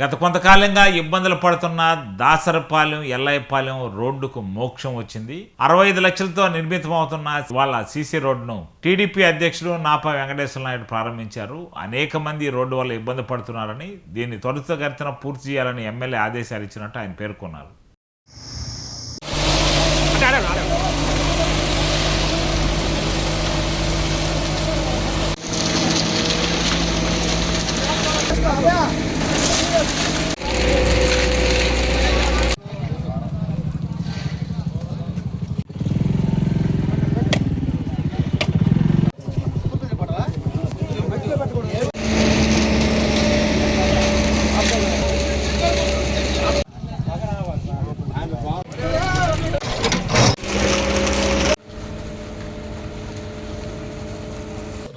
గత కొంతకాలంగా ఇబ్బందులు పడుతున్న దాసరపాలెం ఎల్లయ్యపాలెం రోడ్డుకు మోక్షం వచ్చింది. అరవై ఐదు లక్షలతో నిర్మితమవుతున్న వాళ్ళ సీసీ రోడ్డును టీడీపీ అధ్యక్షుడు నాపా వెంకటేశ్వర నాయుడు ప్రారంభించారు. అనేక మంది రోడ్డు వల్ల ఇబ్బంది పడుతున్నారని దీన్ని త్వరితగతిన పూర్తి చేయాలని ఎమ్మెల్యే ఆదేశాలు ఇచ్చినట్టు ఆయన పేర్కొన్నారు.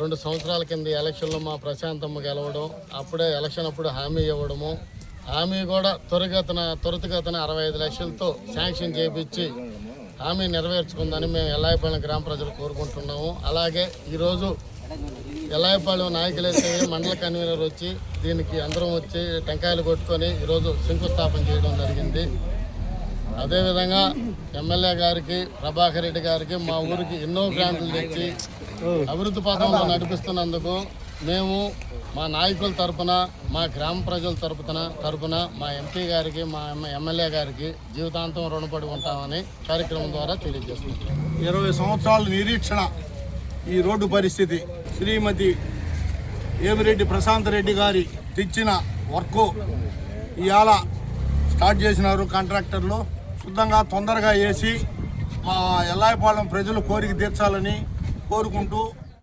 రెండు సంవత్సరాల కింద ఎలక్షన్లో మా ప్రశాంతమ్మ గెలవడం అప్పుడే ఎలక్షన్ అప్పుడు హామీ ఇవ్వడము. హామీ కూడా త్వరగతన త్వరితగతన అరవై ఐదు లక్షలతో శాంక్షన్ చేయించి హామీ నెరవేర్చుకుందని మేము ఎల్లాయిపాలెం గ్రామ ప్రజలు కోరుకుంటున్నాము. అలాగే ఈరోజు ఎల్లాయిపాలెం నాయకులైతే మండల కన్వీనర్ వచ్చి దీనికి అందరం వచ్చి టెంకాయలు కొట్టుకొని ఈరోజు శంకుస్థాపన చేయడం జరిగింది. అదేవిధంగా ఎమ్మెల్యే గారికి ప్రభాకర్ రెడ్డి గారికి మా ఊరికి ఎన్నో గ్రాంట్లు తెచ్చి అభివృద్ధి పథంలో నడిపిస్తున్నందుకు మేము మా నాయకుల తరపున మా గ్రామ ప్రజల తరపున తరపున మా ఎంపీ గారికి మా ఎమ్మెల్యే గారికి జీవితాంతం రుణపడి ఉంటామని కార్యక్రమం ద్వారా తెలియజేస్తున్నాం. ఇరవై సంవత్సరాల నిరీక్షణ ఈ రోడ్డు పరిస్థితి. శ్రీమతి ఏమిరెడ్డి ప్రశాంత్ రెడ్డి గారి తెచ్చిన వర్క్ ఇవాళ స్టార్ట్ చేసినారు కాంట్రాక్టర్లు. శుద్ధంగా తొందరగా వేసి మా ఎల్లాయిపాలెం ప్రజలు కోరిక తీర్చాలని కోరుకుంటూ